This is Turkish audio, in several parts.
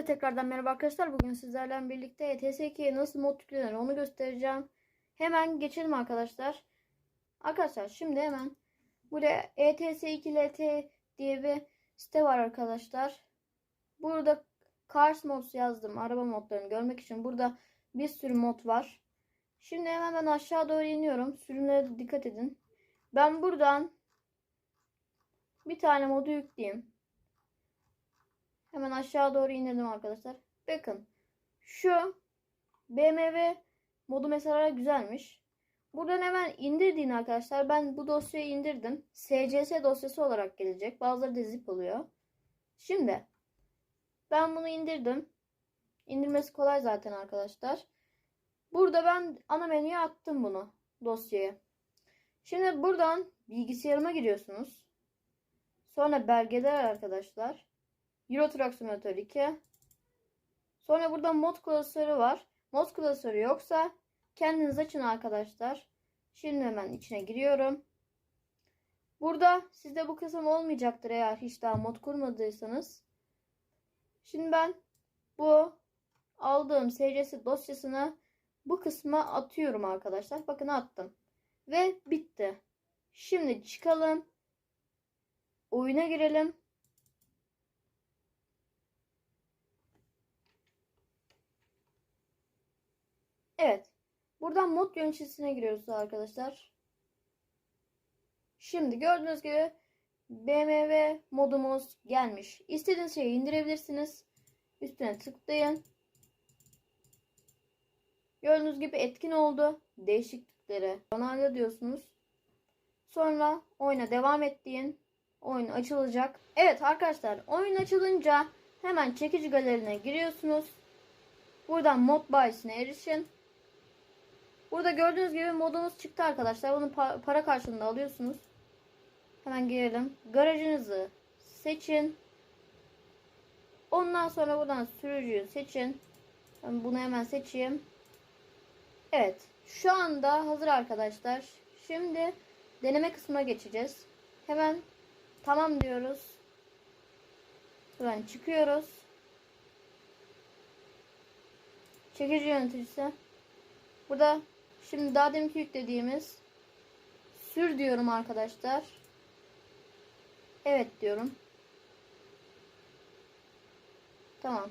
Hepinize tekrardan merhaba arkadaşlar. Bugün sizlerle birlikte E ETS2'ye nasıl mod yüklenir onu göstereceğim. Hemen geçelim arkadaşlar. Arkadaşlar şimdi hemen buraya E ETS2LT diye bir site var arkadaşlar. Burada Cars Mods yazdım. Araba modlarını görmek için. Burada bir sürü mod var. Şimdi hemen ben aşağı doğru iniyorum. Sürümlere dikkat edin. Ben buradan bir tane modu yükleyeyim. Hemen aşağı doğru indirdim arkadaşlar. Bakın şu BMW modu mesela güzelmiş. Buradan hemen indirdiğin arkadaşlar ben bu dosyayı indirdim. SCS dosyası olarak gelecek. Bazıları da zip oluyor. Şimdi ben bunu indirdim. İndirmesi kolay zaten arkadaşlar. Burada ben ana menüye attım bunu dosyayı. Şimdi buradan bilgisayarıma giriyorsunuz. Sonra belgeler arkadaşlar. Euro Truck Simulator 2. Sonra burada mod klasörü var. Mod klasörü yoksa kendiniz açın arkadaşlar. Şimdi hemen içine giriyorum. Burada sizde bu kısım olmayacaktır eğer hiç daha mod kurmadıysanız. Şimdi ben bu aldığım SCS dosyasını bu kısma atıyorum arkadaşlar. Bakın attım. Ve bitti. Şimdi çıkalım. Oyuna girelim. Evet. Buradan mod yöneticisine giriyoruz arkadaşlar. Şimdi gördüğünüz gibi BMW modumuz gelmiş. İstediğiniz şeyi indirebilirsiniz. Üstüne tıklayın. Gördüğünüz gibi etkin oldu. Değişiklikleri onayla diyorsunuz. Sonra oyuna devam et deyin. Oyun açılacak. Evet arkadaşlar oyun açılınca hemen çekici galerine giriyorsunuz. Buradan mod bayisine erişin. Burada gördüğünüz gibi modumuz çıktı arkadaşlar. Bunu pa- para karşılığında alıyorsunuz. Hemen girelim. Garajınızı seçin. Ondan sonra buradan sürücüyü seçin. Ben bunu hemen seçeyim. Evet. Şu anda hazır arkadaşlar. Şimdi deneme kısmına geçeceğiz. Hemen tamam diyoruz. Buradan çıkıyoruz. Çekici yöneticisi. Burada şimdi daha deminki yüklediğimiz sür diyorum arkadaşlar. Evet diyorum. Tamam.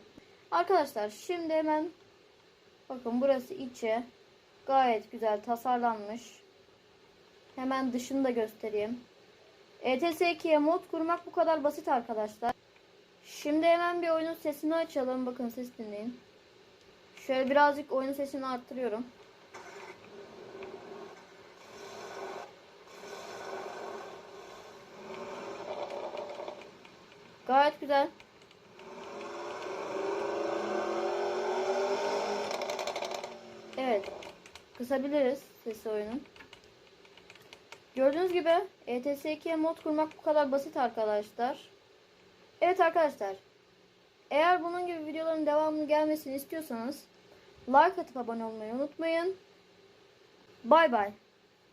Arkadaşlar şimdi hemen bakın burası içi gayet güzel tasarlanmış. Hemen dışını da göstereyim. E ETS2'ye mod kurmak bu kadar basit arkadaşlar. Şimdi hemen bir oyunun sesini açalım. Bakın ses dinleyin. Şöyle birazcık oyun sesini arttırıyorum. Gayet güzel. Evet. Kısabiliriz sesi oyunun. Gördüğünüz gibi E ETS2'ye mod kurmak bu kadar basit arkadaşlar. Evet arkadaşlar. Eğer bunun gibi videoların devamını gelmesini istiyorsanız like atıp abone olmayı unutmayın. Bay bay.